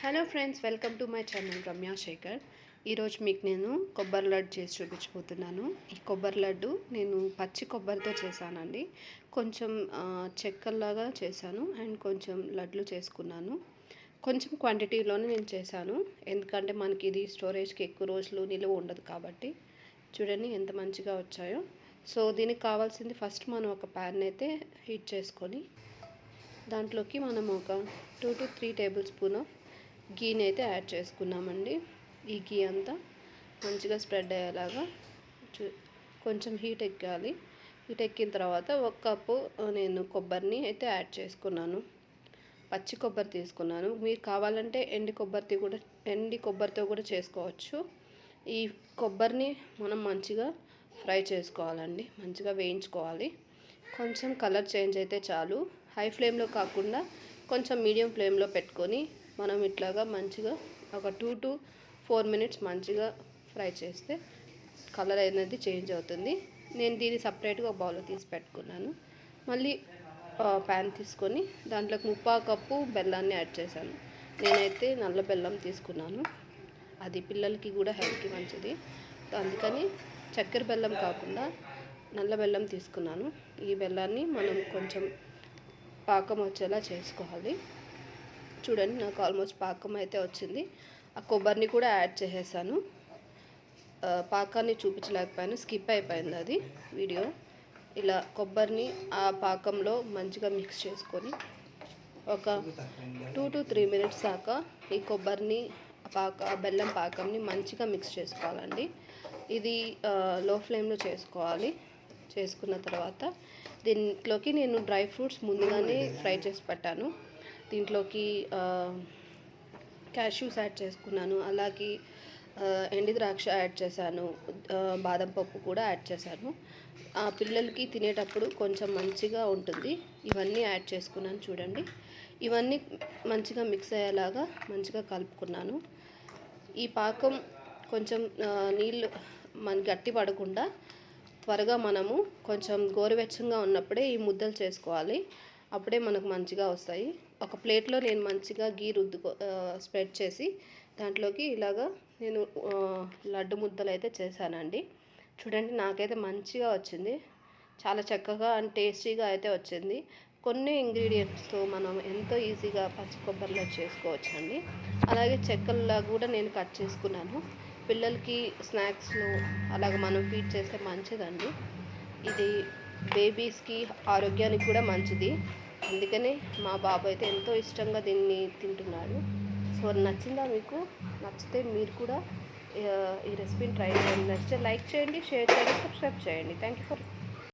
Hello friends welcome to my channel Ramya Shekar. ఈరోజు మీకు నేను కొబ్బరి లడ్డు చేసి చూపించబోతున్నాను. ఈ కొబ్బరి లడ్డు నేను పచ్చి కొబ్బరితో చేశానండి. కొంచెం చెక్కల్లాగా చేశాను అండ్ కొంచెం లడ్లు చేసుకున్నాను. కొంచెం క్వాంటిటీలోనే నేను చేశాను. ఎందుకంటే మనకి ఇది స్టోరేజ్కి ఎక్కువ రోజులు నిలువ ఉండదు కాబట్టి. చూడండి ఎంత మంచిగా వచ్చాయో. సో దీనికి కావాల్సింది ఫస్ట్ మనం ఒక ప్యాన్ అయితే హీట్ చేసుకొని దాంట్లోకి మనం ఒక two to three tablespoon of గీని అయితే యాడ్ చేసుకున్నామండి. ఈ గీ అంతా మంచిగా స్ప్రెడ్ అయ్యేలాగా చూ కొంచెం హీట్ ఎక్కాలి. హీట్ ఎక్కిన తర్వాత ఒక కప్పు నేను కొబ్బరిని అయితే యాడ్ చేసుకున్నాను. పచ్చి కొబ్బరి తీసుకున్నాను. మీరు కావాలంటే ఎండి కొబ్బరితో కూడా ఎండి కొబ్బరితో కూడా చేసుకోవచ్చు. ఈ కొబ్బరిని మనం మంచిగా ఫ్రై చేసుకోవాలండి. మంచిగా వేయించుకోవాలి. కొంచెం కలర్ చేంజ్ అయితే చాలు. హై ఫ్లేమ్లో కాకుండా కొంచెం మీడియం ఫ్లేమ్లో పెట్టుకొని మనం ఇట్లాగా మంచిగా ఒక టూ టు ఫోర్ మినిట్స్ మంచిగా ఫ్రై చేస్తే కలర్ అనేది చేంజ్ అవుతుంది. నేను దీన్ని సపరేట్గా ఒక బౌల్లో తీసి పెట్టుకున్నాను. మళ్ళీ ప్యాన్ తీసుకొని దాంట్లోకి ముప్పా కప్పు బెల్లాన్ని యాడ్ చేశాను. నేనైతే నల్ల బెల్లం తీసుకున్నాను. అది పిల్లలకి కూడా హెల్త్కి మంచిది. అందుకని చక్కెర బెల్లం కాకుండా నల్ల బెల్లం తీసుకున్నాను. ఈ బెల్లాన్ని మనం కొంచెం పాకం వచ్చేలా చేసుకోవాలి. చూడండి నాకు ఆల్మోస్ట్ పాకం అయితే వచ్చింది. ఆ కొబ్బరిని కూడా యాడ్ చేసేసాను. పాకాన్ని చూపించలేకపోయాను స్కిప్ అయిపోయింది అది వీడియో ఇలా కొబ్బరిని ఆ పాకంలో మంచిగా మిక్స్ చేసుకొని ఒక టూ టు త్రీ మినిట్స్ దాకా ఈ కొబ్బరిని పాక బెల్లం పాకంని మంచిగా మిక్స్ చేసుకోవాలండి. ఇది లో ఫ్లేమ్లో చేసుకోవాలి. చేసుకున్న తర్వాత దీంట్లోకి నేను డ్రై ఫ్రూట్స్ ముందుగానే ఫ్రై చేసి పెట్టాను. దీంట్లోకి క్యాష్యూస్ యాడ్ చేసుకున్నాను. అలాగే ఎండి ద్రాక్ష యాడ్ చేశాను. బాదం పప్పు కూడా యాడ్ చేశాను. ఆ పిల్లలకి తినేటప్పుడు కొంచెం మంచిగా ఉంటుంది. ఇవన్నీ యాడ్ చేసుకున్నాను చూడండి. ఇవన్నీ మంచిగా మిక్స్ అయ్యేలాగా మంచిగా కలుపుకున్నాను. ఈ పాకం కొంచెం నీళ్ళు మన గట్టి పడకుండా త్వరగా మనము కొంచెం గోరువెచ్చంగా ఉన్నప్పుడే ఈ ముద్దలు చేసుకోవాలి. అప్పుడే మనకు మంచిగా వస్తాయి. ఒక ప్లేట్లో నేను మంచిగా గీ రుద్దుకో స్ప్రెడ్ చేసి దాంట్లోకి ఇలాగా నేను లడ్డు ముద్దలు అయితే చేశానండి. చూడండి నాకైతే మంచిగా వచ్చింది. చాలా చక్కగా అండ్ టేస్టీగా అయితే వచ్చింది. కొన్ని ఇంగ్రీడియంట్స్తో మనం ఎంతో ఈజీగా పచ్చి కొబ్బరిలో చేసుకోవచ్చు అండి అలాగే చెక్కల్లా కూడా నేను కట్ చేసుకున్నాను. పిల్లలకి స్నాక్స్ను అలాగ మనం ఫీడ్ చేస్తే మంచిదండి. ఇది బేబీస్కి ఆరోగ్యానికి కూడా మంచిది. అందుకనే మా బాబు అయితే ఎంతో ఇష్టంగా దీన్ని తింటున్నాడు. సో నచ్చిందా మీకు? నచ్చితే మీరు కూడా ఈ రెసిపీని ట్రై చేయండి. నచ్చితే లైక్ చేయండి షేర్ చేయండి సబ్స్క్రైబ్ చేయండి. Thank you for